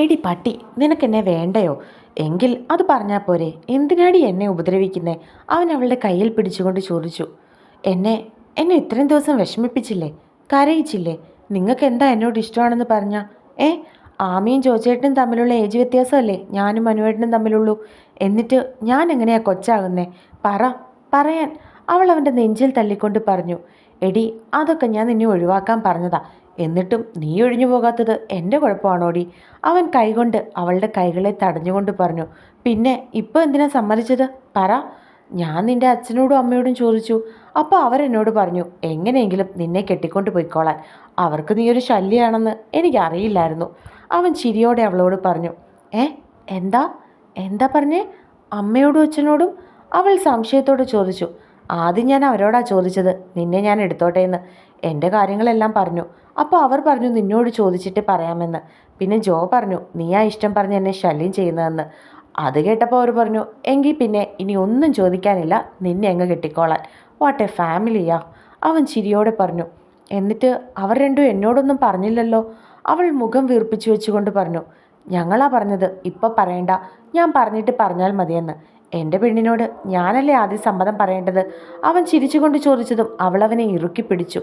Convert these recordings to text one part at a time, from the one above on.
എടി പട്ടി നിനക്കെന്നെ വേണ്ടയോ? എങ്കിൽ അത് പറഞ്ഞാൽ പോരെ. എന്തിനാടി എന്നെ ഉപദ്രവിക്കുന്നേ? അവൻ അവളുടെ കയ്യിൽ പിടിച്ചുകൊണ്ട് ചോദിച്ചു. എന്നെ എന്നെ ഇത്രയും ദിവസം വിഷമിപ്പിച്ചില്ലേ? കരയിച്ചില്ലേ? നിങ്ങൾക്ക് എന്താ എന്നോട് ഇഷ്ടമാണെന്ന് പറഞ്ഞ? ഏ? ആമിയും ചോച്ചേട്ടനും തമ്മിലുള്ള ഏജ് വ്യത്യാസമല്ലേ? ഞാനും മനുവേട്ടനും തമ്മിലുള്ളൂ. എന്നിട്ട് ഞാൻ എങ്ങനെയാ കൊച്ചാകുന്നേ? പറ പറയാൻ. അവൾ അവന്റെ നെഞ്ചിൽ തല്ലിക്കൊണ്ട് പറഞ്ഞു. എടി അതൊക്കെ ഞാൻ നിന്നെ ഒഴിവാക്കാൻ പറഞ്ഞതാ. എന്നിട്ടും നീ ഒഴിഞ്ഞു പോകാത്തത് എന്റെ കുഴപ്പമാണോടി? അവൻ കൈകൊണ്ട് അവളുടെ കൈകളെ തടഞ്ഞുകൊണ്ട് പറഞ്ഞു പിന്നെ ഇപ്പോൾ എന്തിനാ സമ്മതിച്ചത്? പറ. ഞാൻ നിന്റെ അച്ഛനോടും അമ്മയോടും ചോദിച്ചു. അപ്പോൾ അവരെന്നോട് പറഞ്ഞു എങ്ങനെയെങ്കിലും നിന്നെ കെട്ടിക്കൊണ്ട് പോയിക്കോളാൻ. അവർക്ക് നീ ഒരു ശല്യമാണെന്ന് എനിക്കറിയില്ലായിരുന്നു. അവൻ ചിരിയോടെ അവളോട് പറഞ്ഞു ഏ എന്താ? എന്താ പറഞ്ഞേ? അമ്മയോടും അച്ഛനോടും? അവൾ സംശയത്തോട് ചോദിച്ചു ആദ്യം ഞാൻ അവരോടാ ചോദിച്ചത് നിന്നെ ഞാൻ എടുത്തോട്ടേ എന്ന്. എന്റെ കാര്യങ്ങളെല്ലാം പറഞ്ഞു. അപ്പോൾ അവർ പറഞ്ഞു നിന്നോട് ചോദിച്ചിട്ട് പറയാമെന്ന്. പിന്നെ ജോ പറഞ്ഞു നീ ആ ഇഷ്ടം പറഞ്ഞ് എന്നെ ശല്യം ചെയ്യുന്നതെന്ന്. അത് കേട്ടപ്പോൾ അവർ പറഞ്ഞു എങ്കിൽ പിന്നെ ഇനി ഒന്നും ചോദിക്കാനില്ല നിന്നെ അങ്ങ് കെട്ടിക്കോളാൻ. വാട്ട് എ ഫാമിലിയാ അവൻ ചിരിയോടെ പറഞ്ഞു എന്നിട്ട് അവർ രണ്ടും എന്നോടൊന്നും പറഞ്ഞില്ലല്ലോ? അവൾ മുഖം വീർപ്പിച്ചു വെച്ചുകൊണ്ട് പറഞ്ഞു ഞങ്ങളാ പറഞ്ഞത് ഇപ്പോൾ പറയണ്ട. ഞാൻ പറഞ്ഞിട്ട് പറഞ്ഞാൽ മതിയെന്ന്. എന്റെ പെണ്ണിനോട് ഞാനല്ലേ ആദ്യം സമ്മതം പറയേണ്ടത്? അവൻ ചിരിച്ചുകൊണ്ട് ചോദിച്ചതും അവളവനെ ഇറുക്കി പിടിച്ചു.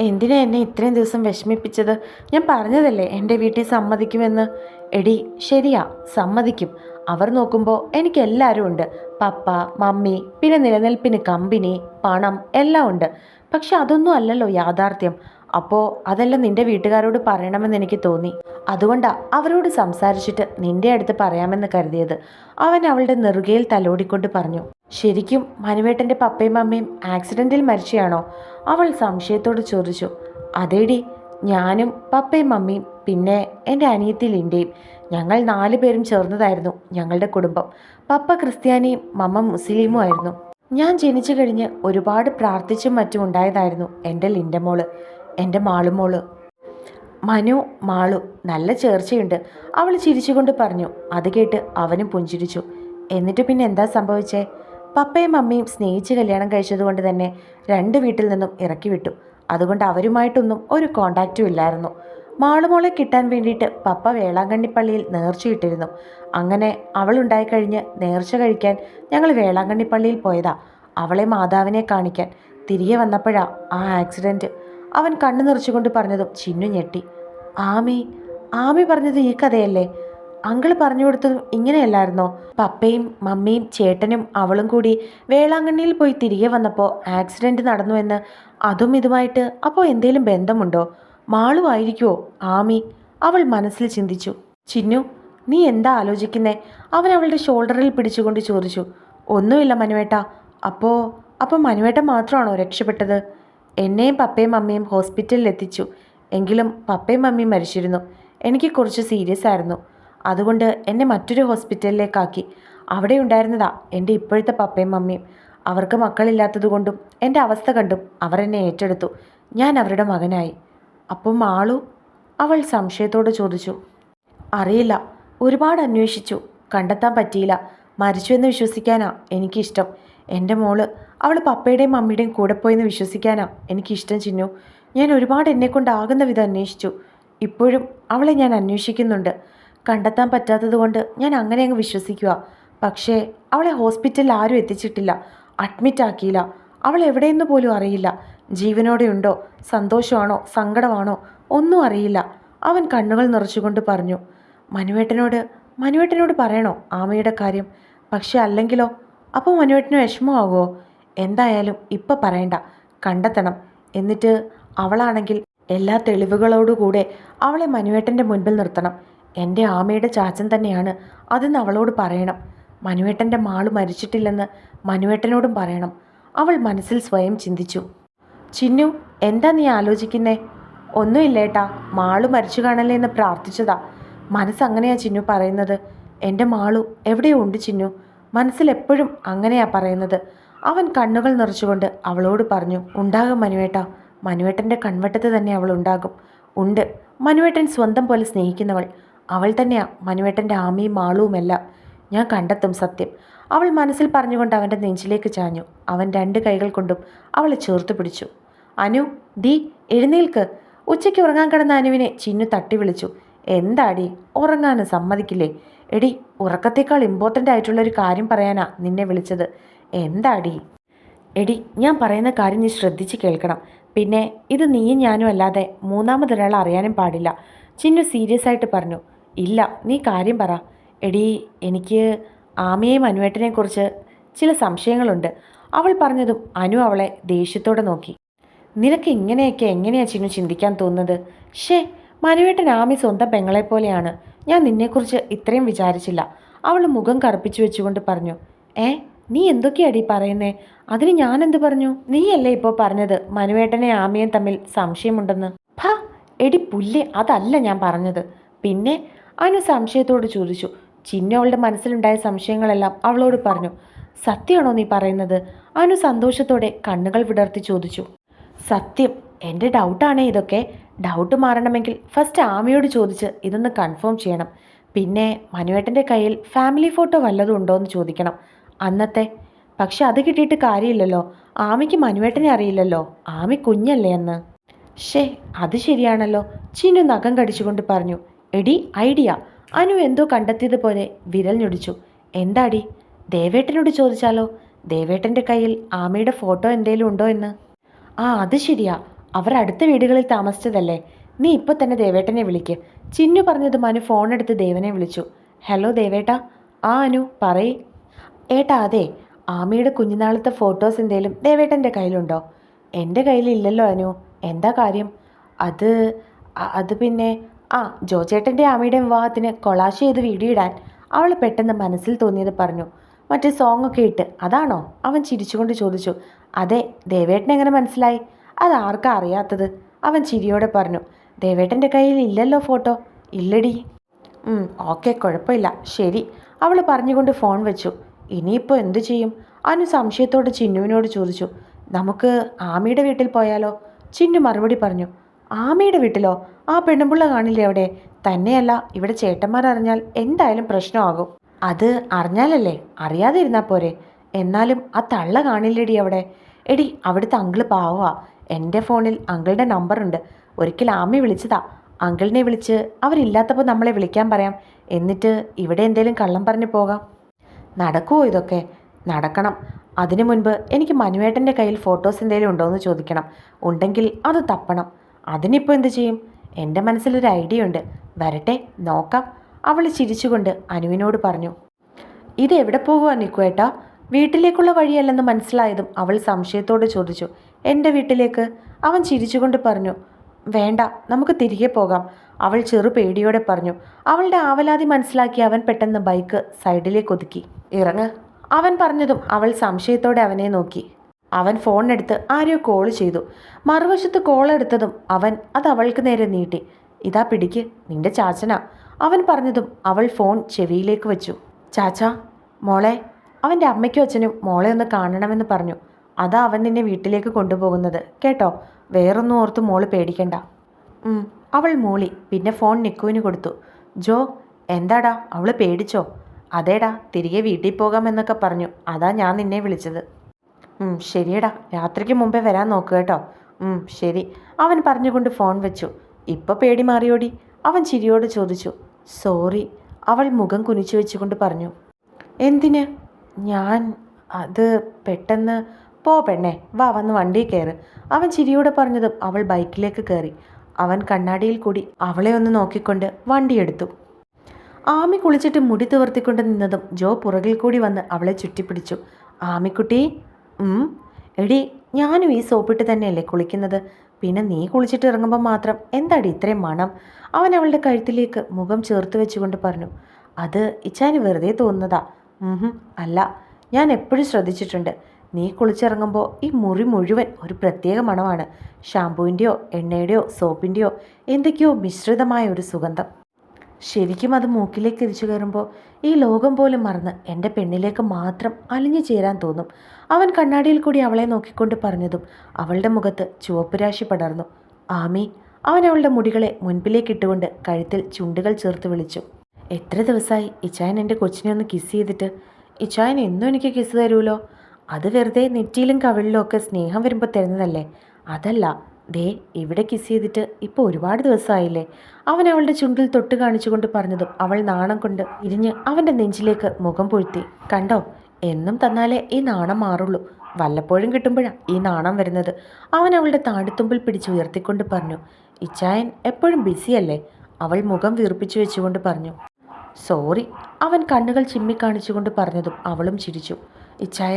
എന്തിനാ എന്നെ ഇത്രയും ദിവസം വിഷമിപ്പിച്ചത്? ഞാൻ പറഞ്ഞതല്ലേ എന്റെ വീട്ടിൽ സമ്മതിക്കുമെന്ന്? എടി ശരിയാ സമ്മതിക്കും. അവർ നോക്കുമ്പോൾ എനിക്ക് എല്ലാവരും ഉണ്ട്. പപ്പ മമ്മി പിന്നെ നിലനിൽപ്പിന് കമ്പനി പണം എല്ലാം ഉണ്ട്. പക്ഷെ അതൊന്നും അല്ലല്ലോ യാഥാർത്ഥ്യം. അപ്പോൾ അതെല്ലാം നിന്റെ വീട്ടുകാരോട് പറയണമെന്ന് എനിക്ക് തോന്നി. അതുകൊണ്ടാ അവരോട് സംസാരിച്ചിട്ട് നിന്റെ അടുത്ത് പറയാമെന്ന് കരുതിയത്. അവൻ അവളുടെ നെറുകയിൽ തലോടിക്കൊണ്ട് പറഞ്ഞു ശരിക്കും മനുവേട്ടന്റെ പപ്പയും അമ്മയും ആക്സിഡന്റിൽ മരിച്ചയാണോ? അവൾ സംശയത്തോട് ചോദിച്ചു അതേടി ഞാനും പപ്പയും മമ്മിയും പിന്നെ എന്റെ അനിയത്തി ലിന്റെയും ഞങ്ങൾ നാല് പേരും ചേർന്നതായിരുന്നു ഞങ്ങളുടെ കുടുംബം. പപ്പ ക്രിസ്ത്യാനിയും മമ്മ മുസ്ലിമും ആയിരുന്നു. ഞാൻ ജനിച്ചു കഴിഞ്ഞ് ഒരുപാട് പ്രാർത്ഥിച്ചും മറ്റും ഉണ്ടായതായിരുന്നു എന്റെ ലിന്റെ മോൾ. എന്റെ മാളുമോൾ മനു മാളു നല്ല ചേർച്ചയുണ്ട്. അവൾ ചിരിച്ചുകൊണ്ട് പറഞ്ഞു അത് കേട്ട് അവനും പുഞ്ചിരിച്ചു. എന്നിട്ട് പിന്നെ എന്താ സംഭവിച്ചേ? പപ്പയും അമ്മയും സ്നേഹിച്ച് കല്യാണം കഴിച്ചതുകൊണ്ട് തന്നെ രണ്ട് വീട്ടിൽ നിന്നും ഇറക്കി വിട്ടു. അതുകൊണ്ട് അവരുമായിട്ടൊന്നും ഒരു കോണ്ടാക്റ്റും ഇല്ലായിരുന്നു. മാളുമോളെ കിട്ടാൻ വേണ്ടിയിട്ട് പപ്പ വേളാങ്കണ്ണി പള്ളിയിൽ നേർച്ചയിട്ടിരുന്നു. അങ്ങനെ അവൾ ഉണ്ടായിക്കഴിഞ്ഞ് നേർച്ച കഴിക്കാൻ ഞങ്ങൾ വേളാങ്കണ്ണി പള്ളിയിൽ പോയതാ. അവളെ മാതാവിനെ കാണിക്കാൻ തിരികെ വന്നപ്പോഴാ ആ ആക്സിഡന്റ് അവൻ കണ്ണു നിറച്ചുകൊണ്ട് പറഞ്ഞതും ചിന്നു ഞെട്ടി. ആമി ആമി പറഞ്ഞത് ഈ കഥയല്ലേ? അങ്കിൾ പറഞ്ഞു കൊടുത്തതും ഇങ്ങനെയല്ലായിരുന്നോ? പപ്പയും മമ്മിയും ചേട്ടനും അവളും കൂടി വേളാങ്കണ്ണിയിൽ പോയി തിരികെ വന്നപ്പോൾ ആക്സിഡന്റ് നടന്നുവെന്ന് അതും ഇതുമായിട്ട് അപ്പോൾ എന്തേലും ബന്ധമുണ്ടോ? മാളുമായിരിക്കുമോ ആമി അവൾ മനസ്സിൽ ചിന്തിച്ചു. ചിന്നു നീ എന്താ ആലോചിക്കുന്നേ? അവൻ അവളുടെ ഷോൾഡറിൽ പിടിച്ചുകൊണ്ട് ചോദിച്ചു. ഒന്നുമില്ല മനുവേട്ട. അപ്പോൾ അപ്പോൾ മനുവേട്ട മാത്രമാണോ രക്ഷപ്പെട്ടത്? എന്നെയും പപ്പയും അമ്മയും ഹോസ്പിറ്റലിൽ എത്തിച്ചു. എങ്കിലും പപ്പയും മമ്മിയും മരിച്ചിരുന്നു. എനിക്ക് കുറച്ച് സീരിയസ് ആയിരുന്നു. അതുകൊണ്ട് എന്നെ മറ്റൊരു ഹോസ്പിറ്റലിലേക്കാക്കി. അവിടെ ഉണ്ടായിരുന്നതാ എന്റെ ഇപ്പോഴത്തെ പപ്പയും മമ്മിയും അവർക്ക് മക്കളില്ലാത്തതുകൊണ്ടും എന്റെ അവസ്ഥ കണ്ടും അവർ എന്നെ ഏറ്റെടുത്തു. ഞാൻ അവരുടെ മകനായി. അപ്പം ആളു? അവൾ സംശയത്തോട് ചോദിച്ചു. അറിയില്ല. ഒരുപാട് അന്വേഷിച്ചു. കണ്ടെത്താൻ പറ്റിയില്ല. മരിച്ചു എന്ന് വിശ്വസിക്കാനാ എനിക്കിഷ്ടം. എന്റെ മോൾ അവൾ പപ്പയുടെയും മമ്മിയുടെയും കൂടെ പോയെന്ന് വിശ്വസിക്കാനാ. എനിക്കിഷ്ടം ചിന്നു. ഞാൻ ഒരുപാട് എന്നെക്കൊണ്ടാകുന്ന വിധം അന്വേഷിച്ചു. ഇപ്പോഴും അവളെ ഞാൻ അന്വേഷിക്കുന്നുണ്ട്. കണ്ടെത്താൻ പറ്റാത്തതുകൊണ്ട് ഞാൻ അങ്ങനെ അങ്ങ് വിശ്വസിക്കുക പക്ഷേ അവളെ ഹോസ്പിറ്റലിൽ ആരും എത്തിച്ചിട്ടില്ല. അഡ്മിറ്റ് ആക്കിയില്ല. അവൾ എവിടെയെന്ന് പോലും അറിയില്ല. ജീവനോടെ ഉണ്ടോ? സന്തോഷമാണോ? സങ്കടമാണോ? ഒന്നും അറിയില്ല. അവൻ കണ്ണുകൾ നിറച്ചുകൊണ്ട് പറഞ്ഞു. മനുവേട്ടനോട് മനുവേട്ടനോട് പറയണോ ആമയുടെ കാര്യം? പക്ഷെ അല്ലെങ്കിലോ? അപ്പോൾ മനുവേട്ടന് വിഷമമാകുമോ എന്തായാലും ഇപ്പം പറയണ്ട. കണ്ടെത്തണം. എന്നിട്ട് അവളാണെങ്കിൽ എല്ലാ തെളിവുകളോടുകൂടെ അവളെ മനുവേട്ടന്റെ മുൻപിൽ നിർത്തണം. എന്റെ ആമയുടെ ചാച്ചൻ തന്നെയാണ് അതെന്ന് അവളോട് പറയണം. മനുവേട്ടന്റെ മാൾ മരിച്ചിട്ടില്ലെന്ന് മനുവേട്ടനോടും പറയണം. അവൾ മനസ്സിൽ സ്വയം ചിന്തിച്ചു. ചിന്നു എന്താ നീ ആലോചിക്കുന്നേ? ഒന്നുമില്ലേട്ടാ മാളു മരിച്ചു കാണല്ലേ എന്ന് പ്രാർത്ഥിച്ചതാ. മനസ്സങ്ങനെയാ ചിന്നു പറയുന്നത്. എന്റെ മാളു എവിടെയോ ഉണ്ട് ചിന്നു? മനസ്സിൽ എപ്പോഴും അങ്ങനെയാ പറയുന്നത്. അവൻ കണ്ണുകൾ നിറച്ചുകൊണ്ട് അവളോട് പറഞ്ഞു ഉണ്ടാകും മനുവേട്ട. മനുവേട്ടന്റെ കൺവട്ടത്ത് തന്നെ അവൾ ഉണ്ടാകും. ഉണ്ട്. മനുവേട്ടൻ സ്വന്തം പോലെ സ്നേഹിക്കുന്നവൾ. അവൾ തന്നെയാ മനുവേട്ടന്റെ ആമയും ആളുമല്ല ഞാൻ കണ്ടെത്തും സത്യം. അവൾ മനസ്സിൽ പറഞ്ഞുകൊണ്ട് അവന്റെ നെഞ്ചിലേക്ക് ചാഞ്ഞു. അവൻ രണ്ട് കൈകൾ കൊണ്ടും അവളെ ചേർത്ത് പിടിച്ചു. അനു ദീ എഴുന്നേൽക്ക്. ഉച്ചയ്ക്ക് ഉറങ്ങാൻ കിടന്ന അനുവിനെ ചിന്നു തട്ടി വിളിച്ചു. എന്താടി? ഉറങ്ങാനും സമ്മതിക്കില്ലേ? എടി ഉറക്കത്തേക്കാൾ ഇമ്പോർട്ടന്റ് ആയിട്ടുള്ള ഒരു കാര്യം പറയാനാ നിന്നെ വിളിച്ചത്. എന്താടി? എടി ഞാൻ പറയുന്ന കാര്യം നീ ശ്രദ്ധിച്ച് കേൾക്കണം. പിന്നെ ഇത് നീയും ഞാനും അല്ലാതെ മൂന്നാമതൊരാൾ അറിയാനും പാടില്ല. ചിന്നു സീരിയസ് ആയിട്ട് പറഞ്ഞു. ഇല്ല നീ കാര്യം പറ. എടി എനിക്ക് ആമയെയും അനുവേട്ടനെയും കുറിച്ച് ചില സംശയങ്ങളുണ്ട്. അവൾ പറഞ്ഞതും അനു അവളെ ദേഷ്യത്തോടെ നോക്കി. നിനക്ക് ഇങ്ങനെയൊക്കെ എങ്ങനെയാ ചിന്നു ചിന്തിക്കാൻ തോന്നുന്നത്? ഷേ മനുവേട്ടൻ ആമി സ്വന്തം പെങ്ങളെ പോലെയാണ് ഞാൻ നിന്നെക്കുറിച്ച് ഇത്രയും വിചാരിച്ചില്ല. അവൾ മുഖം കറുപ്പിച്ചു വെച്ചുകൊണ്ട് പറഞ്ഞു ഏ നീ എന്തൊക്കെയാടി പറയുന്നേ? അതിന് ഞാൻ എന്ത് പറഞ്ഞു? നീയല്ലേ ഇപ്പോൾ പറഞ്ഞത് മനുവേട്ടനെ ആമിയും തമ്മിൽ സംശയമുണ്ടെന്ന്? ഭ എടി പുല്ല് അതല്ല ഞാൻ പറഞ്ഞത്. പിന്നെ അനു സംശയത്തോട് ചോദിച്ചു ചിന്നു അവളുടെ മനസ്സിലുണ്ടായ സംശയങ്ങളെല്ലാം അവളോട് പറഞ്ഞു സത്യമാണോ നീ പറയുന്നത്? അനു സന്തോഷത്തോടെ കണ്ണുകൾ വിടർത്തി ചോദിച്ചു സത്യം എന്റെ ഡൗട്ടാണേ ഇതൊക്കെ. ഡൗട്ട് മാറണമെങ്കിൽ ഫസ്റ്റ് ആമയോട് ചോദിച്ച് ഇതൊന്ന് കൺഫേം ചെയ്യണം. പിന്നെ മനുവേട്ടന്റെ കയ്യിൽ ഫാമിലി ഫോട്ടോ വല്ലതും ഉണ്ടോ എന്ന് ചോദിക്കണം. അന്നത്തെ പക്ഷെ അത് കിട്ടിയിട്ട് കാര്യമില്ലല്ലോ. ആമിക്ക് മനുവേട്ടനെ അറിയില്ലല്ലോ. ആമി കുഞ്ഞല്ലേ എന്ന് ഷേ അത് ശരിയാണല്ലോ. ചിന്നു നഖം കടിച്ചുകൊണ്ട് പറഞ്ഞു എടി ഐഡിയ. അനു എന്തോ കണ്ടെത്തിയതുപോലെ വിരൽ ഞൊടിച്ചു. എന്താടി? ദേവേട്ടനോട് ചോദിച്ചാലോ? ദേവേട്ടന്റെ കയ്യിൽ ആമയുടെ ഫോട്ടോ എന്തേലും ഉണ്ടോ എന്ന്? ആ അത് ശരിയാ. അവർ അടുത്ത വീടുകളിൽ താമസിച്ചതല്ലേ? നീ ഇപ്പോൾ തന്നെ ദേവേട്ടനെ വിളിക്ക്. ചിന്നു പറഞ്ഞത് മനു ഫോണെടുത്ത് ദേവനെ വിളിച്ചു. ഹലോ ദേവേട്ടാ. ആ അനു പറയ്. ഏട്ടാ അതെ. ആമയുടെ കുഞ്ഞുനാളത്തെ ഫോട്ടോസ് എന്തേലും ദേവേട്ടന്റെ കയ്യിലുണ്ടോ? എന്റെ കയ്യിലില്ലല്ലോ അനു. എന്താ കാര്യം? അത് അത് പിന്നെ ആ ജോചേട്ടന്റെ ആമയുടെ വിവാഹത്തിന് കൊളാഷ് ചെയ്ത് വീഡിയോ ഇടാൻ അവൾ പെട്ടെന്ന് മനസ്സിൽ തോന്നിയത് പറഞ്ഞു. മറ്റേ സോങ്ങൊക്കെ ഇട്ട് അതാണോ? അവൻ ചിരിച്ചുകൊണ്ട് ചോദിച്ചു. അതെ ദേവേട്ടനെങ്ങനെ മനസ്സിലായി? അത് ആർക്കാ അറിയാത്തത്? അവൻ ചിരിയോടെ പറഞ്ഞു ദേവേട്ടന്റെ കയ്യിൽ ഇല്ലല്ലോ ഫോട്ടോ. ഇല്ലടി. ഓക്കെ കുഴപ്പമില്ല. ശരി. അവൾ പറഞ്ഞുകൊണ്ട് ഫോൺ വെച്ചു. ഇനിയിപ്പോൾ എന്തു ചെയ്യും? അനു സംശയത്തോടെ ചിന്നുവിനോട് ചോദിച്ചു. നമുക്ക് ആമിയുടെ വീട്ടിൽ പോയാലോ? ചിന്നു മറുപടി പറഞ്ഞു. ആമിയുടെ വീട്ടിലോ? ആ പെണ്ണുമ്പിള്ള കാണില്ലേ അവിടെ? തന്നെയല്ല ഇവിടെ ചേട്ടന്മാർ അറിഞ്ഞാൽ എന്തായാലും പ്രശ്നമാകും. അത് അറിഞ്ഞാലല്ലേ? അറിയാതിരുന്നാൽ പോരെ. എന്നാലും ആ തള്ള കാണില്ലടി അവിടെ? എടി അവിടുത്തെ അങ്കിൾ പാവാ എന്റെ ഫോണിൽ അങ്കിളുടെ നമ്പറുണ്ട്. ഒരിക്കൽ ആമി വിളിച്ചതാ. അങ്കിളിനെ വിളിച്ച് അവരില്ലാത്തപ്പോൾ നമ്മളെ വിളിക്കാൻ പറയാം. എന്നിട്ട് ഇവിടെ എന്തേലും കള്ളം പറഞ്ഞു പോകാം. നടക്കുമോ ഇതൊക്കെ? നടക്കണം. അതിനു മുൻപ് എനിക്ക് മനുവേട്ടന്റെ കയ്യിൽ ഫോട്ടോസ് എന്തേലും ഉണ്ടോ എന്ന് ചോദിക്കണം. ഉണ്ടെങ്കിൽ അത് തപ്പണം. അതിനിപ്പോൾ എന്ത് ചെയ്യും? എന്റെ മനസ്സിലൊരു ഐഡിയ ഉണ്ട് വരട്ടെ നോക്കാം. അവൾ ചിരിച്ചുകൊണ്ട് അനുവിനോട് പറഞ്ഞു. ഇത് എവിടെ പോകുക നിക്കുവേട്ടാ? വീട്ടിലേക്കുള്ള വഴിയല്ലെന്ന് മനസ്സിലായതും അവൾ സംശയത്തോടെ ചോദിച്ചു. എന്റെ വീട്ടിലേക്ക് അവൻ ചിരിച്ചുകൊണ്ട് പറഞ്ഞു വേണ്ട നമുക്ക് തിരികെ പോകാം. അവൾ ചെറു പേടിയോടെ പറഞ്ഞു. അവളുടെ ആവലാതി മനസ്സിലാക്കി അവൻ പെട്ടെന്ന് ബൈക്ക് സൈഡിലേക്ക് ഒതുക്കി. ഇറങ്ങ്. അവൻ പറഞ്ഞതും അവൾ സംശയത്തോടെ അവനെ നോക്കി. അവൻ ഫോൺ എടുത്ത് ആരെയോ കോൾ ചെയ്തു. മറുവശത്ത് കോൾ എടുത്തതും അവൻ അത് അവൾക്ക് നേരെ നീട്ടി. ഇതാ പിടിക്ക് നിന്റെ ചാച്ചനാ. അവൻ പറഞ്ഞതും അവൾ ഫോൺ ചെവിയിലേക്ക് വെച്ചു. ചാച്ച മോളെ. അവന്റെ അമ്മയ്ക്കും അച്ഛനും മോളെ ഒന്ന് കാണണമെന്ന് പറഞ്ഞു. അതാ അവൻ നിന്നെ വീട്ടിലേക്ക് കൊണ്ടുപോകുന്നത്. കേട്ടോ? വേറൊന്നും ഓർത്ത് മോൾ പേടിക്കണ്ട. അവൾ മൂളി. പിന്നെ ഫോൺ നിക്കുവിന് കൊടുത്തു. ജോ എന്താടാ? അവൾ പേടിച്ചോ? അതേടാ തിരികെ വീട്ടിൽ പോകാമെന്നൊക്കെ പറഞ്ഞു. അതാ ഞാൻ നിന്നെ വിളിച്ചത്. ശരിയടാ. രാത്രിക്ക് മുമ്പേ വരാൻ നോക്കുക കേട്ടോ. ശരി. അവൻ പറഞ്ഞുകൊണ്ട് ഫോൺ വെച്ചു. ഇപ്പോൾ പേടി മാറിയോടി? അവൻ ചിരിയോട് ചോദിച്ചു. സോറി. അവൾ മുഖം കുനിച്ചു വെച്ചുകൊണ്ട് പറഞ്ഞു. എന്തിന്? ഞാൻ അത് പെട്ടെന്ന് പോ പെണ്ണേ വാ വന്ന് വണ്ടി കയറ് അവൻ ചിരിയോടെ പറഞ്ഞതും അവൾ ബൈക്കിലേക്ക് കയറി അവൻ കണ്ണാടിയിൽ കൂടി അവളെ ഒന്ന് നോക്കിക്കൊണ്ട് വണ്ടിയെടുത്തു ആമി കുളിച്ചിട്ട് മുടി തുവർത്തിക്കൊണ്ട് നിന്നതും ജോ പുറകിൽ കൂടി വന്ന് അവളെ ചുറ്റിപ്പിടിച്ചു. ആമിക്കുട്ടി എടി ഞാനും ഈ സോപ്പിട്ട് തന്നെയല്ലേ കുളിക്കുന്നത്? പിന്നെ നീ കുളിച്ചിട്ട് ഇറങ്ങുമ്പോൾ മാത്രം എന്താടി ഇത്രയും മണം? അവൻ അവളുടെ കഴുത്തിലേക്ക് മുഖം ചേർത്ത് വെച്ചുകൊണ്ട് പറഞ്ഞു. അത് ഇച്ചാന് വെറുതെ തോന്നുന്നതാ. അല്ല ഞാൻ എപ്പോഴും ശ്രദ്ധിച്ചിട്ടുണ്ട്. നീ കുളിച്ചിറങ്ങുമ്പോൾ ഈ മുറി മുഴുവൻ ഒരു പ്രത്യേക മണമാണ്. ഷാമ്പുവിന്റെയോ എണ്ണയുടെയോ സോപ്പിന്റെയോ എന്തൊക്കെയോ മിശ്രിതമായ ഒരു സുഗന്ധം. ശരിക്കും അത് മൂക്കിലേക്ക് തിരിച്ചു കയറുമ്പോൾ ഈ ലോകം പോലും മറന്ന് എന്റെ പെണ്ണിലേക്ക് മാത്രം അലിഞ്ഞു ചേരാൻ തോന്നും. അവൻ കണ്ണാടിയിൽ കൂടി അവളെ നോക്കിക്കൊണ്ട് പറഞ്ഞതും അവളുടെ മുഖത്ത് ചുവപ്പ് രാശി പടർന്നു. ആമി അവൻ അവളുടെ മുടികളെ മുൻപിലേക്ക് ഇട്ടുകൊണ്ട് കഴുത്തിൽ ചുണ്ടുകൾ ചേർത്ത് വിളിച്ചു. എത്ര ദിവസമായി ഇച്ചായൻ എന്റെ കൊച്ചിനെ ഒന്ന് കിസ് ചെയ്തിട്ട്? ഇച്ചായൻ എന്നും എനിക്ക് കിസ് തരുമല്ലോ അത് വെറുതെ നെറ്റിയിലും കവിളിലും ഒക്കെ സ്നേഹം വരുമ്പോൾ തരുന്നതല്ലേ? അതല്ല. ദേ ഇവിടെ കിസ് ചെയ്തിട്ട് ഇപ്പോൾ ഒരുപാട് ദിവസമായില്ലേ അവൻ അവളുടെ ചുണ്ടിൽ തൊട്ട് കാണിച്ചുകൊണ്ട് പറഞ്ഞതും അവൾ നാണം കൊണ്ട് ഇരിഞ്ഞ് അവന്റെ നെഞ്ചിലേക്ക് മുഖം പൊഴുത്തി. കണ്ടോ? എന്നും തന്നാലേ ഈ നാണം മാറുള്ളൂ. വല്ലപ്പോഴും കിട്ടുമ്പോഴാണ് ഈ നാണം വരുന്നത്. അവൻ അവളുടെ താടിത്തുമ്പിൽ പിടിച്ച് ഉയർത്തിക്കൊണ്ട് പറഞ്ഞു ഇച്ചായൻ എപ്പോഴും ബിസിയല്ലേ അവൾ മുഖം വീർപ്പിച്ചു വെച്ചുകൊണ്ട് പറഞ്ഞു സോറി അവൻ കണ്ണുകൾ ചിമ്മിക്കാണിച്ചുകൊണ്ട് പറഞ്ഞതും അവളും ചിരിച്ചു. ഇച്ചായ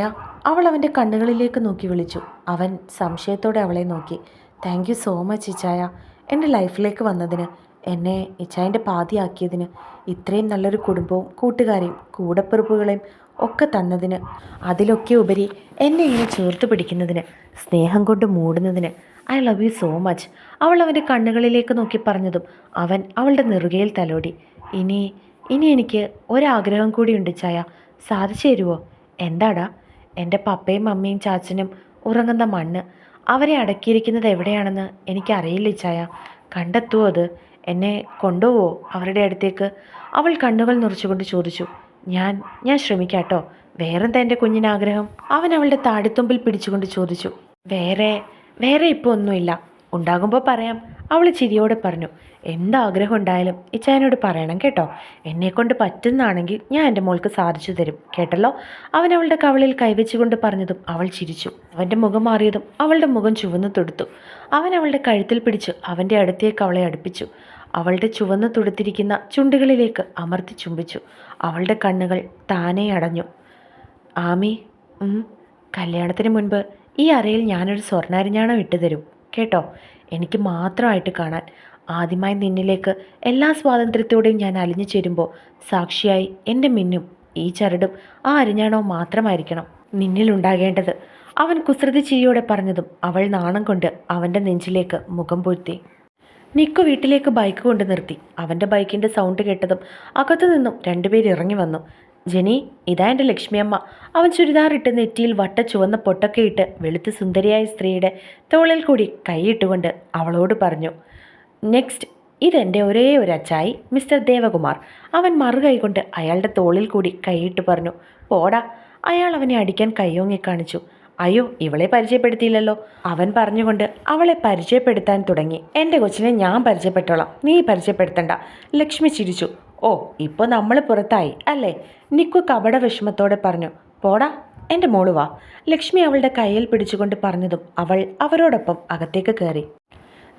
അവൾ അവന്റെ കണ്ണുകളിലേക്ക് നോക്കി വിളിച്ചു. അവൻ സംശയത്തോടെ അവളെ നോക്കി. താങ്ക് യു സോ മച്ച് ഇച്ചായ എന്റെ ലൈഫിലേക്ക് വന്നതിന് എന്നെ ഇച്ചായന്റെ പാതിയാക്കിയതിന് ഇത്രയും നല്ലൊരു കുടുംബവും കൂട്ടുകാരെയും കൂടപ്പിറപ്പുകളെയും ഒക്കെ തന്നതിന് അതിലൊക്കെ ഉപരി എന്നെ ഇങ്ങനെ ചേർത്ത് പിടിക്കുന്നതിന് സ്നേഹം കൊണ്ട് മൂടുന്നതിന് I love you so much അവൾ അവന്റെ കണ്ണുകളിലേക്ക് നോക്കി പറഞ്ഞതും അവൻ അവളുടെ നെറുകയിൽ തലോടി. ഇനി ഇനി എനിക്ക് ഒരാഗ്രഹം കൂടിയുണ്ട് ചായ സാധിച്ചു തരുമോ എന്താടാ? എന്റെ പപ്പയും മമ്മിയും ചാച്ചനും ഉറങ്ങുന്ന മണ്ണ് അവരെ അടക്കിയിരിക്കുന്നത് എവിടെയാണെന്ന് എനിക്കറിയില്ല ചായ. കണ്ടെത്തുമോ അത്. എന്നെ കൊണ്ടുപോവോ? അവരുടെ അടുത്തേക്ക്. അവൾ കണ്ണുകൾ നിറച്ചുകൊണ്ട് ചോദിച്ചു. ഞാൻ ഞാൻ ശ്രമിക്കാട്ടോ. വേറെന്താ എന്റെ കുഞ്ഞിനാഗ്രഹം? അവൻ അവളുടെ താടിത്തുമ്പിൽ പിടിച്ചുകൊണ്ട് ചോദിച്ചു. വേറെ വേറെ ഇപ്പോൾ ഒന്നുമില്ല. ഉണ്ടാകുമ്പോൾ പറയാം. അവൾ ചിരിയോടെ പറഞ്ഞു എന്താഗ്രഹം ഉണ്ടായാലും ഇച്ചായനോട് പറയണം കേട്ടോ. എന്നെക്കൊണ്ട് പറ്റുന്നതാണെങ്കിൽ ഞാൻ എന്റെ മോൾക്ക് സാധിച്ചു തരും കേട്ടല്ലോ? അവൻ അവളുടെ കവളിൽ കൈവച്ചുകൊണ്ട് പറഞ്ഞതും അവൾ ചിരിച്ചു. അവന്റെ മുഖം മാറിയതും അവളുടെ മുഖം ചുവന്നു തൊടുത്തു. അവൻ അവളുടെ കഴുത്തിൽ പിടിച്ച് അവന്റെ അടുത്തേക്ക് അവളെ അടുപ്പിച്ചു. അവളുടെ ചുവന്ന് തുടുത്തിരിക്കുന്ന ചുണ്ടുകളിലേക്ക് അമർത്തി ചുംബിച്ചു. അവളുടെ കണ്ണുകൾ താനെ അടഞ്ഞു. ആമി കല്യാണത്തിന് മുൻപ് ഈ അറയിൽ ഞാനൊരു സ്വർണാരിഞ്ഞാണം ഇട്ടുതരും? കേട്ടോ. എനിക്ക് മാത്രമായിട്ട് കാണാൻ ആദ്യമായി നിന്നിലേക്ക് എല്ലാ സ്വാതന്ത്ര്യത്തോടെയും ഞാൻ അലിഞ്ഞു ചേരുമ്പോൾ സാക്ഷിയായി എന്റെ മിന്നും ഈ ചരടും ആ അരിഞ്ഞാണോ മാത്രമായിരിക്കണം നിന്നിലുണ്ടാകേണ്ടത്. അവൻ കുസൃതി ചിരിയോടെ പറഞ്ഞതും അവൾ നാണം കൊണ്ട് അവന്റെ നെഞ്ചിലേക്ക് മുഖം പൊരുത്തി. നിക്കു വീട്ടിലേക്ക് ബൈക്ക് കൊണ്ട് നിർത്തി. അവന്റെ ബൈക്കിന്റെ സൗണ്ട് കേട്ടതും അകത്തു നിന്നും രണ്ടുപേർ ഇറങ്ങി വന്നു. ജെനി ഇതാ എന്റെ ലക്ഷ്മിയമ്മ. അവൻ ചുരിദാറിട്ട് നെറ്റിയിൽ വട്ട ചുവന്ന പൊട്ടൊക്കെ ഇട്ട് വെളുത്ത് സുന്ദരിയായ സ്ത്രീയുടെ തോളിൽ കൂടി കൈയിട്ടുകൊണ്ട് അവളോട് പറഞ്ഞു നെക്സ്റ്റ് ഇതെന്റെ ഒരേ ഒരു അച്ചായി മിസ്റ്റർ ദേവകുമാർ. അവൻ മറുകൈ കൊണ്ട് അയാളുടെ തോളിൽ കൂടി കൈയിട്ട് പറഞ്ഞു പോടാ. അയാൾ അവനെ അടിക്കാൻ കയ്യോങ്ങി കാണിച്ചു അയ്യോ ഇവളെ പരിചയപ്പെടുത്തിയില്ലല്ലോ. അവൻ പറഞ്ഞുകൊണ്ട് അവളെ പരിചയപ്പെടുത്താൻ തുടങ്ങി. എന്റെ കൊച്ചിനെ ഞാൻ പരിചയപ്പെട്ടോളാം. നീ പരിചയപ്പെടുത്തണ്ട. ലക്ഷ്മി ചിരിച്ചു ഓ ഇപ്പോൾ നമ്മൾ പുറത്തായി അല്ലേ? നിക്കു കപട വിഷമത്തോടെ പറഞ്ഞു പോടാ എന്റെ മോൾ വാ. ലക്ഷ്മി അവളുടെ കയ്യിൽ പിടിച്ചുകൊണ്ട് പറഞ്ഞതും അവൾ അവരോടൊപ്പം അകത്തേക്ക് കയറി.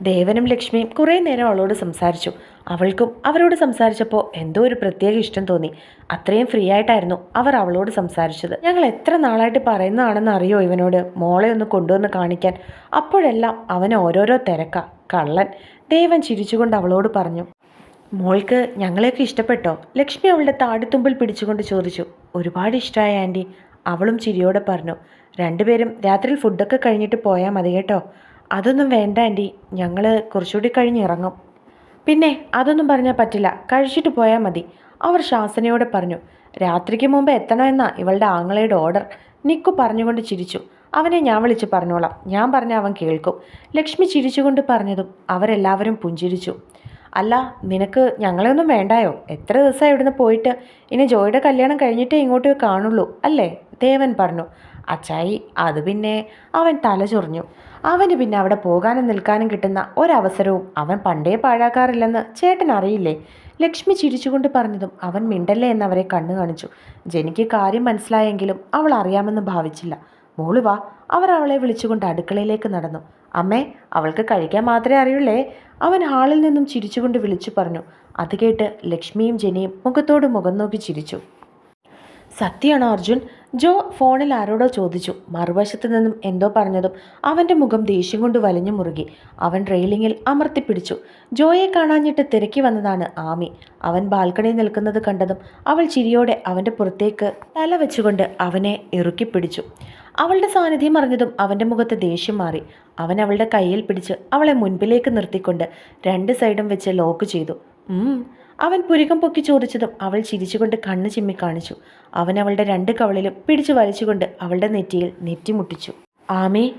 ദേവനും ലക്ഷ്മിയും കുറേ നേരം അവളോട് സംസാരിച്ചു. അവൾക്കും അവരോട് സംസാരിച്ചപ്പോൾ എന്തോ ഒരു പ്രത്യേക ഇഷ്ടം തോന്നി. അത്രയും ഫ്രീ ആയിട്ടായിരുന്നു അവർ അവളോട് സംസാരിച്ചത്. ഞങ്ങൾ എത്ര നാളായിട്ട് പറയുന്നതാണെന്ന് അറിയോ ഇവനോട്? മോളെ ഒന്ന് കൊണ്ടുവന്ന് കാണിക്കാൻ. അപ്പോഴെല്ലാം അവൻ ഓരോരോ തിരക്ക. കള്ളൻ. ദേവൻ ചിരിച്ചുകൊണ്ട് അവളോട് പറഞ്ഞു മോൾക്ക് ഞങ്ങളെയൊക്കെ ഇഷ്ടപ്പെട്ടോ? ലക്ഷ്മി അവളുടെ താടിത്തുമ്പിൽ പിടിച്ചുകൊണ്ട് ചോദിച്ചു. ഒരുപാട് ഇഷ്ടമായ ആന്റി. അവളും ചിരിയോടെ പറഞ്ഞു. രണ്ടുപേരും രാത്രിയിൽ ഫുഡൊക്കെ കഴിഞ്ഞിട്ട് പോയാൽ മതി കേട്ടോ. അതൊന്നും വേണ്ട ആന്റി. ഞങ്ങൾ കുറച്ചുകൂടി കഴിഞ്ഞ് ഇറങ്ങും. പിന്നെ അതൊന്നും പറഞ്ഞാൽ പറ്റില്ല. കഴിച്ചിട്ട് പോയാൽ മതി. അവർ ശാസനയോടെ പറഞ്ഞു. രാത്രിക്ക് മുമ്പ് എത്തണമെന്നാ ഇവളുടെ ആങ്ങളയുടെ ഓർഡർ. നിക്കു പറഞ്ഞുകൊണ്ട് ചിരിച്ചു. അവനെ ഞാൻ വിളിച്ച് പറഞ്ഞോളാം. ഞാൻ പറഞ്ഞ അവൻ കേൾക്കും. ലക്ഷ്മി ചിരിച്ചുകൊണ്ട് പറഞ്ഞതും അവരെല്ലാവരും പുഞ്ചിരിച്ചു. അല്ല നിനക്ക് ഞങ്ങളെയൊന്നും വേണ്ടായോ? എത്ര ദിവസമായി ഇവിടുന്ന് പോയിട്ട്? ഇനി ജോയുടെ കല്യാണം കഴിഞ്ഞിട്ടേ ഇങ്ങോട്ട് കാണുള്ളൂ അല്ലേ? ദേവൻ പറഞ്ഞു. അച്ചായി അത് പിന്നെ അവൻ തല ചൊറിഞ്ഞു. അവന് പിന്നെ അവിടെ പോകാനും നിൽക്കാനും കിട്ടുന്ന ഒരവസരവും അവൻ പണ്ടേ പാഴാക്കാറില്ലെന്ന് ചേട്ടൻ അറിയില്ലേ? ലക്ഷ്മി ചിരിച്ചുകൊണ്ട് പറഞ്ഞതും അവൻ മിണ്ടല്ലേ എന്നവരെ കണ്ണു കാണിച്ചു. ജനിക്ക് കാര്യം മനസ്സിലായെങ്കിലും അവൾ അറിയാമെന്ന് ഭാവിച്ചില്ല. മോൾ വാ. അവർ അവളെ വിളിച്ചുകൊണ്ട് അടുക്കളയിലേക്ക് നടന്നു. അമ്മേ അവൾക്ക് കഴിക്കാൻ മാത്രമേ അറിയുള്ളേ. അവൻ ഹാളിൽ നിന്നും ചിരിച്ചുകൊണ്ട് വിളിച്ചു പറഞ്ഞു. അത് കേട്ട് ലക്ഷ്മിയും ജനിയും മുഖത്തോട് മുഖം നോക്കി ചിരിച്ചു. സത്യമാണോ അർജുൻ? ജോ ഫോണിൽ ആരോടോ ചോദിച്ചു. മറുവശത്തു നിന്നും എന്തോ പറഞ്ഞതും അവന്റെ മുഖം ദേഷ്യം കൊണ്ട് വലിഞ്ഞു മുറുകി. അവൻ റെയിലിങ്ങിൽ അമർത്തിപ്പിടിച്ചു ജോയെ കാണാഞ്ഞിട്ട് തിരക്കി വന്നതാണ് ആമി. അവൻ ബാൽക്കണിയിൽ നിൽക്കുന്നത് കണ്ടതും അവൾ ചിരിയോടെ അവന്റെ പുറത്തേക്ക് തല വെച്ചുകൊണ്ട് അവനെ ഇറുക്കിപ്പിടിച്ചു അവളുടെ സാന്നിധ്യം അറിഞ്ഞതും അവന്റെ മുഖത്ത് ദേഷ്യം മാറി. അവൻ അവളുടെ കയ്യിൽ പിടിച്ച് അവളെ മുൻപിലേക്ക് നിർത്തിക്കൊണ്ട് രണ്ട് സൈഡും വെച്ച് ലോക്ക് ചെയ്തു. അവൻ പുരികം പൊക്കി ചോദിച്ചതും അവൾ ചിരിച്ചുകൊണ്ട് കണ്ണ് ചിമ്മി കാണിച്ചു. അവൻ അവളുടെ രണ്ട് കവളിലും പിടിച്ചു വലിച്ചുകൊണ്ട് അവളുടെ നെറ്റിയിൽ നെറ്റിമുട്ടിച്ചു ആമേ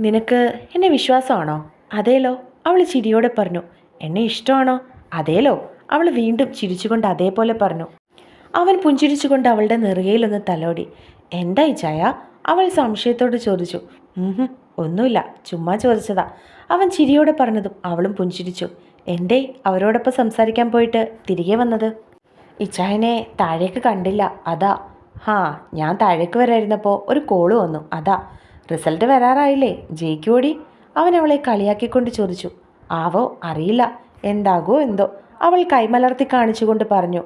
നിനക്ക് എന്നെ വിശ്വാസമാണോ? അതേലോ. അവൾ ചിരിയോടെ പറഞ്ഞു. എന്നെ ഇഷ്ടമാണോ? അതേലോ. അവൾ വീണ്ടും ചിരിച്ചുകൊണ്ട് അതേപോലെ പറഞ്ഞു. അവൻ പുഞ്ചിരിച്ചുകൊണ്ട് അവളുടെ നെറുകയിലൊന്ന് തലോടി. എന്തായി ചായ? അവൾ സംശയത്തോട് ചോദിച്ചു. ഒന്നുമില്ല ചുമ്മാ ചോദിച്ചതാ. അവൻ ചിരിയോടെ പറഞ്ഞതും അവളും പുഞ്ചിരിച്ചു. എന്തേ അവരോടൊപ്പം സംസാരിക്കാൻ പോയിട്ട് തിരികെ വന്നത്? ഇച്ചായനെ താഴേക്ക് കണ്ടില്ല അതാ. ഹാ ഞാൻ താഴേക്ക് വരായിരുന്നപ്പോൾ ഒരു കോൾ വന്നു അതാ. റിസൾട്ട് വരാറായില്ലേ ജയിക്കോടി അവൻ അവളെ കളിയാക്കിക്കൊണ്ട് ചോദിച്ചു. ആവോ അറിയില്ല എന്താകോ എന്തോ. അവൾ കൈമലർത്തി കാണിച്ചുകൊണ്ട് പറഞ്ഞു.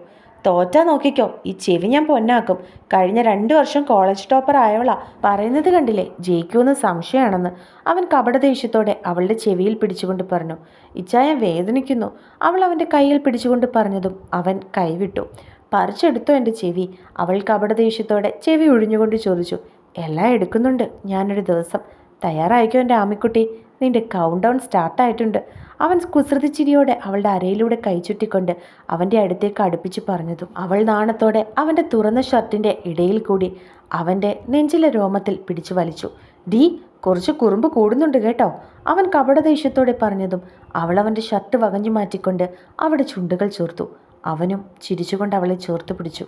തോറ്റാ നോക്കിക്കോ. ഈ ചെവി ഞാൻ പൊന്നാക്കും. കഴിഞ്ഞ രണ്ട് വർഷം കോളേജ് ടോപ്പർ ആയവളാ പറയുന്നത് കണ്ടില്ലേ? ജയിക്കുമെന്ന് സംശയമാണെന്ന്. അവൻ കപട ദേഷ്യത്തോടെ അവളുടെ ചെവിയിൽ പിടിച്ചുകൊണ്ട് പറഞ്ഞു. ഇച്ചായ വേദനിക്കുന്നു. അവൾ അവന്റെ കയ്യിൽ പിടിച്ചുകൊണ്ട് പറഞ്ഞതും അവൻ കൈവിട്ടു. പറിച്ചെടുത്തു എന്റെ ചെവി. അവൾ കപട ദേഷ്യത്തോടെ ചെവി ഒഴിഞ്ഞുകൊണ്ട് ചോദിച്ചു. എല്ലാം എടുക്കുന്നുണ്ട്. ഞാനൊരു ദിവസം തയ്യാറായിക്കോ എന്റെ ആമിക്കുട്ടി. നിന്റെ കൗണ്ട് ഡൗൺ സ്റ്റാർട്ടായിട്ടുണ്ട് അവൻ കുസൃതിച്ചിരിയോടെ അവളുടെ അരയിലൂടെ കൈ ചുറ്റിക്കൊണ്ട് അവന്റെ അടുത്തേക്ക് അടുപ്പിച്ച് പറഞ്ഞതും അവൾ നാണത്തോടെ അവന്റെ തുറന്ന ഷർട്ടിന്റെ ഇടയിൽ കൂടി അവന്റെ നെഞ്ചിലെ രോമത്തിൽ പിടിച്ചു വലിച്ചു. ഡീ കുറച്ച് കുറുമ്പ് കൂടുന്നുണ്ട് കേട്ടോ അവൻ കപടദേഷ്യത്തോടെ പറഞ്ഞതും അവൾ അവന്റെ ഷർട്ട് വകഞ്ഞു മാറ്റിക്കൊണ്ട് അവിടെ ചുണ്ടുകൾ ചേർത്തു. അവനും ചിരിച്ചുകൊണ്ട് അവളെ ചേർത്ത് പിടിച്ചു.